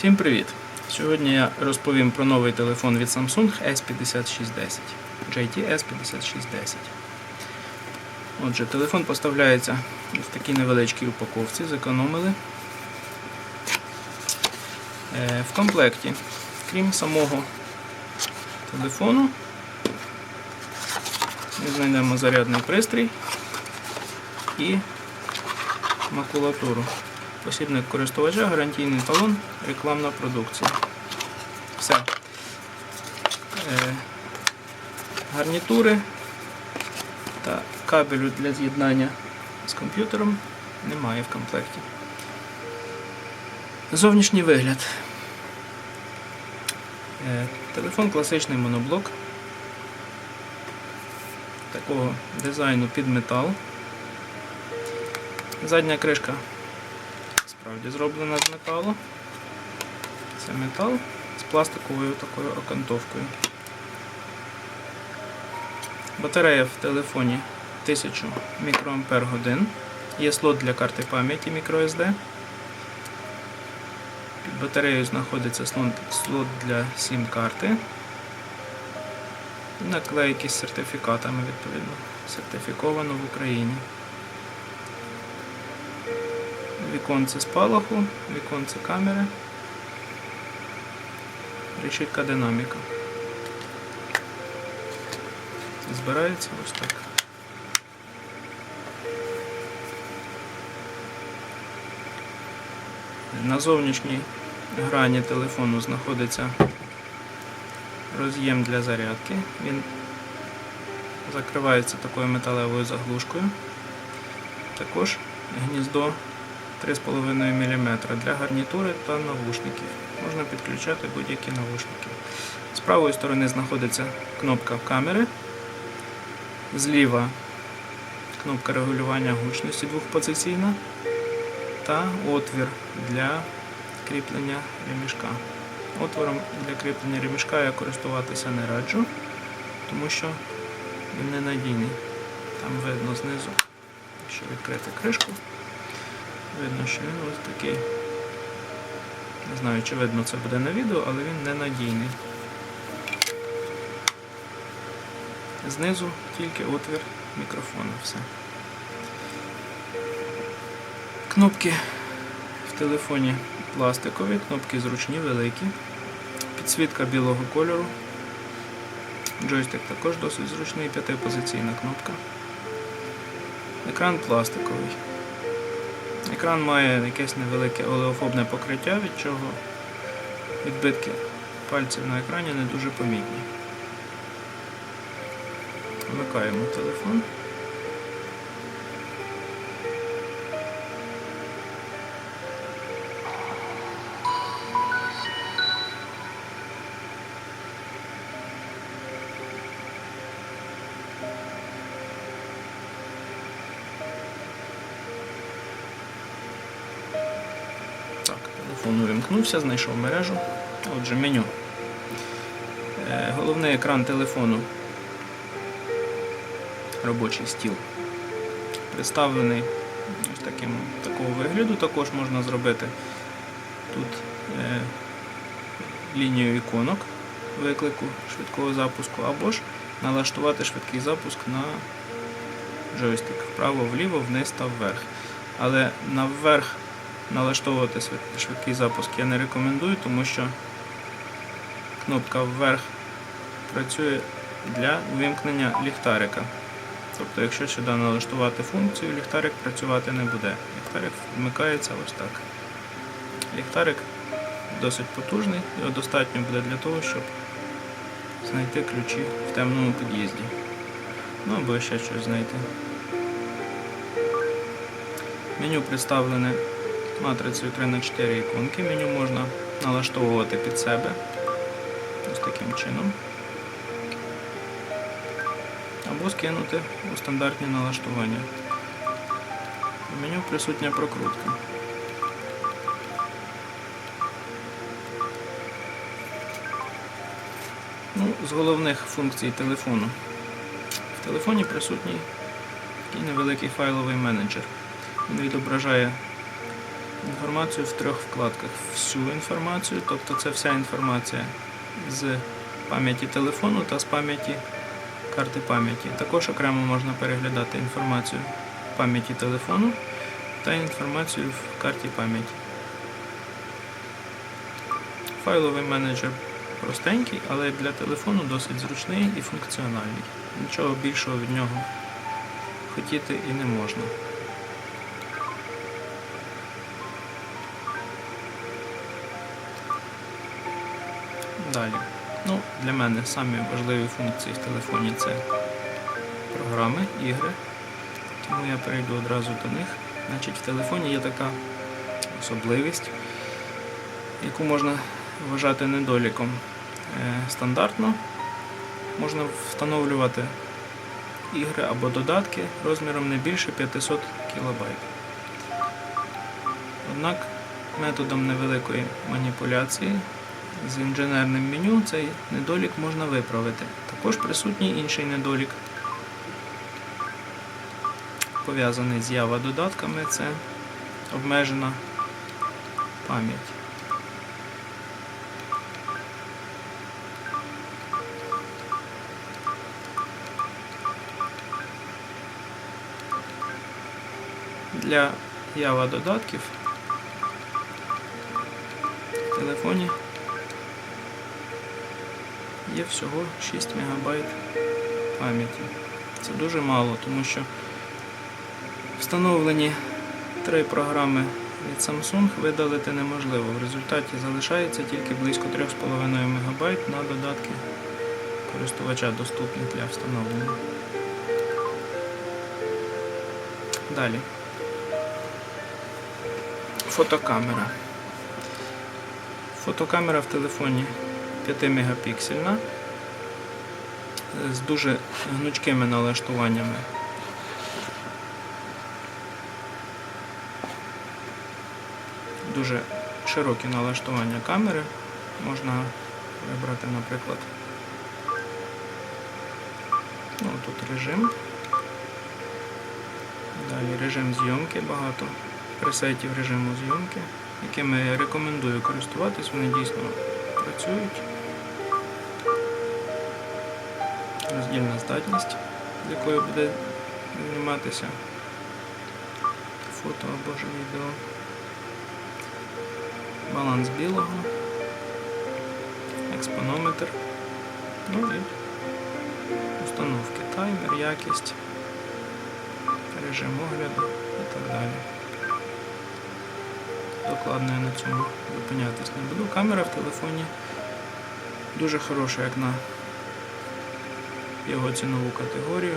Всім привіт! Сьогодні я розповім про новий телефон від Samsung S5610 JT S5610. Отже, телефон поставляється в такій невеличкій упаковці, зекономили. Е, В комплекті, крім самого телефону, ми знайдемо зарядний пристрій і макулатуру. Посібник користувача, гарантійний талон, рекламна продукція. Все. Е, гарнітури та кабелю для з'єднання з комп'ютером немає в комплекті. Зовнішній вигляд. Е, телефон класичний моноблок. Такого дизайну під метал. Задня кришка справді зроблена з металу. Це метал з пластиковою такою окантовкою. Батарея в телефоні 1000 мікроампер годин. Є слот для карти пам'яті microSD. Під батареєю знаходиться слот для SIM-карти. Наклейки з сертифікатами, відповідно. Сертифіковано в Україні. Віконце спалаху, віконце камери, решітка динаміка. Збирається ось так. На зовнішній грані телефону знаходиться роз'єм для зарядки. Він закривається такою металевою заглушкою. Також гніздо 3,5 мм для гарнітури та навушників. Можна підключати будь-які навушники. З правої сторони знаходиться кнопка камери, зліва кнопка регулювання гучності двохпозиційна та отвір для кріплення ремішка. Отвором для кріплення ремішка я користуватися не раджу, тому що він ненадійний. Там видно знизу, якщо відкрити кришку. Видно, що він ось такий. Не знаю, чи видно це буде на відео, але він ненадійний. Знизу тільки отвір мікрофону. Все. Кнопки в телефоні пластикові, кнопки зручні, великі. Підсвітка білого кольору. Джойстик також досить зручний, п'ятипозиційна кнопка. Екран пластиковий. Екран має якесь невелике олеофобне покриття, від чого відбитки пальців на екрані не дуже помітні. Вмикаємо телефон. Телефон увімкнувся, знайшов мережу. Отже, меню. Е, Головний екран телефону. Робочий стіл. Представлений ось таким, такого вигляду. Також можна зробити тут е, лінію іконок виклику швидкого запуску, або ж налаштувати швидкий запуск на джойстик вправо-вліво, вниз та вверх. Але наверх налаштовувати швидкий запуск я не рекомендую, тому що кнопка вверх працює для вимкнення ліхтарика. Тобто, якщо сюди налаштувати функцію, ліхтарик працювати не буде. Ліхтарик вмикається ось так. Ліхтарик досить потужний, його достатньо буде для того, щоб знайти ключі в темному під'їзді. Ну або ще щось знайти. Меню представлене матрицею 3х4 іконки. Меню можна налаштовувати під себе ось таким чином. Або скинути у стандартні налаштування. В меню присутня прокрутка. Ну, з головних функцій телефону. В телефоні присутній такий невеликий файловий менеджер. Він відображає інформацію в трьох вкладках. Всю інформацію, тобто це вся інформація з пам'яті телефону та з пам'яті карти пам'яті. Також окремо можна переглядати інформацію в пам'яті телефону та інформацію в карті пам'яті. Файловий менеджер простенький, але для телефону досить зручний і функціональний. Нічого більшого від нього хотіти і не можна. Далі. Ну, для мене самі важливі функції в телефоні це програми, ігри. Тому я перейду одразу до них. Значить, в телефоні є така особливість, яку можна вважати недоліком. Е, Стандартно можна встановлювати ігри або додатки розміром не більше 500 кБ. Однак методом невеликої маніпуляції з інженерним меню цей недолік можна виправити. Також присутній інший недолік, пов'язаний з Java додатками, це обмежена пам'ять. Для Java додатків в телефоні є всього 6 МБ пам'яті. Це дуже мало, тому що встановлені три програми від Samsung видалити неможливо. В результаті залишається тільки близько 3,5 МБ на додатки користувача доступних для встановлення. Далі. Фотокамера. Фотокамера в телефоні 5 мегапіксельна з дуже гнучкими налаштуваннями. Дуже широкі налаштування камери. Можна вибрати, наприклад, ну, тут режим. Далі режим зйомки багато пресетів режиму зйомки, якими я рекомендую користуватись, вони дійсно працюють. Роздільна здатність, з якою буде зніматися фото або ж відео. Баланс білого, експонометр, ну і установки таймер, якість, режим огляду і так далі. Докладно я на цьому зупинятись не буду. Камера в телефоні дуже хороша, як на його цінову категорію.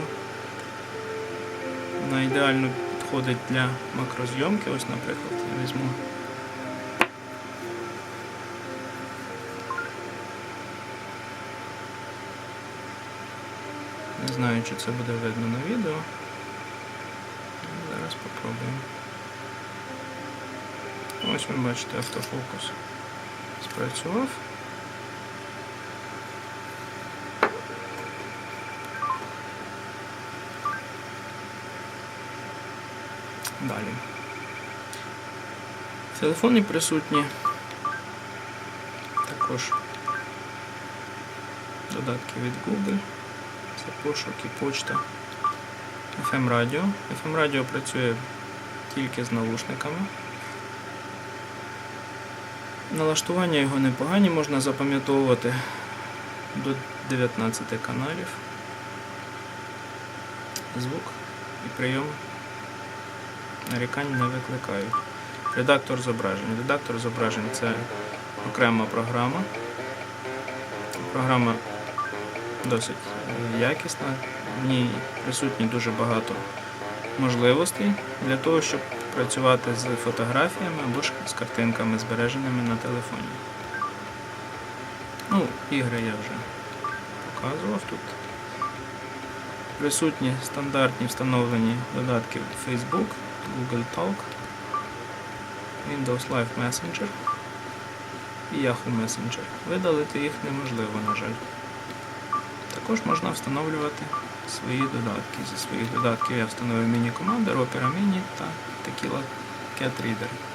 Вона ідеально підходить для макрозйомки. Ось, наприклад, я візьму. Не знаю, чи це буде видно на відео. Зараз попробуємо. Ось ви бачите, автофокус спрацював. Далі. В телефоні присутні також додатки від Google. Це пошук і почта. FM радіо. FM радіо працює тільки з навушниками. Налаштування його непогані, можна запам'ятовувати до 19 каналів. Звук і прийом нарікань не викликають. Редактор зображень. Редактор зображень це окрема програма. Програма досить якісна, в ній присутні дуже багато можливостей для того, щоб працювати з фотографіями або ж з картинками, збереженими на телефоні. Ну, ігри я вже показував тут. Присутні стандартні встановлені додатки Facebook, Google Talk, Windows Live Messenger і Yahoo Messenger. Видалити їх неможливо, на жаль. Також можна встановлювати свої додатки. Зі своїх додатків я встановив міні-командер, Opera Mini та Cat Reader.